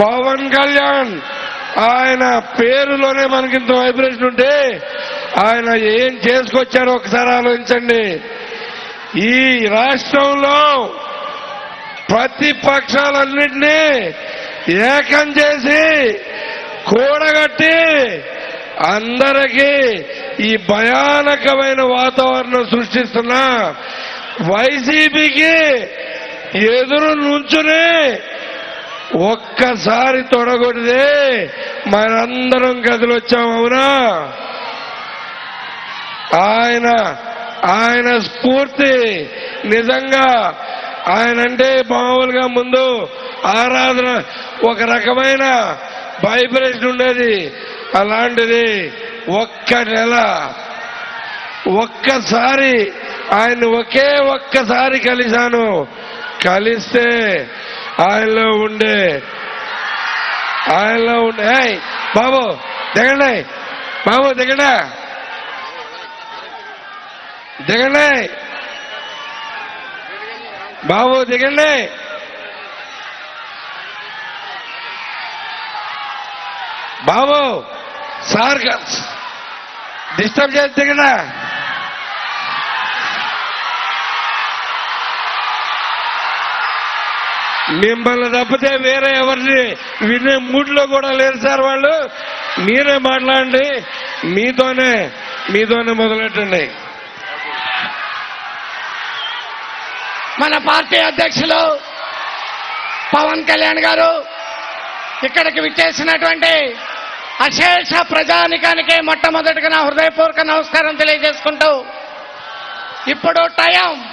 పవన్ కళ్యాణ్ ఆయన పేరులోనే మనకి ఇంత వైబ్రేషన్ ఉంటే ఆయన ఏం చేసుకొచ్చారో ఒకసారి ఆలోచించండి. ఈ రాష్ట్రంలో ప్రతిపక్షాలన్నింటినీ ఏకం చేసి కూడగట్టి అందరికీ ఈ భయానకమైన వాతావరణం సృష్టిస్తున్న వైసీపీకి ఎదురు నుంచుని ఒక్కసారి తొడగొడితే మనందరం కదిలొచ్చాం అవునా? ఆయన ఆయన స్ఫూర్తి. నిజంగా ఆయన అంటే మామూలుగా ముందు ఆరాధన ఒక రకమైన వైబ్రేషన్ ఉండేది. అలాంటిది ఒక్క నెల ఒక్కసారి ఆయన ఒకే ఒక్కసారి కలిశాను. కలిస్తే ఆయనలో ఉండే ఆయనలో ఉండే. బాబు దిగండి. బాబు దిగడా. దిగండి. బాబు దిగండి. బాబు సార్ డిస్టర్బ్ చేసి దిగడా. మిమ్మల్ని తప్పితే వేరే ఎవరిని వినే మూడ్లో కూడా లేరు సార్ వాళ్ళు. మీరే మాట్లాడండి. మీతోనే మీతోనే మొదలెట్టండి. మన పార్టీ అధ్యక్షులు పవన్ కళ్యాణ్ గారు ఇక్కడికి విచ్చేసినటువంటి అశేష ప్రజానికానికి మొట్టమొదటిగా నా హృదయపూర్వక నమస్కారం తెలియజేసుకుంటూ ఇప్పుడు టైం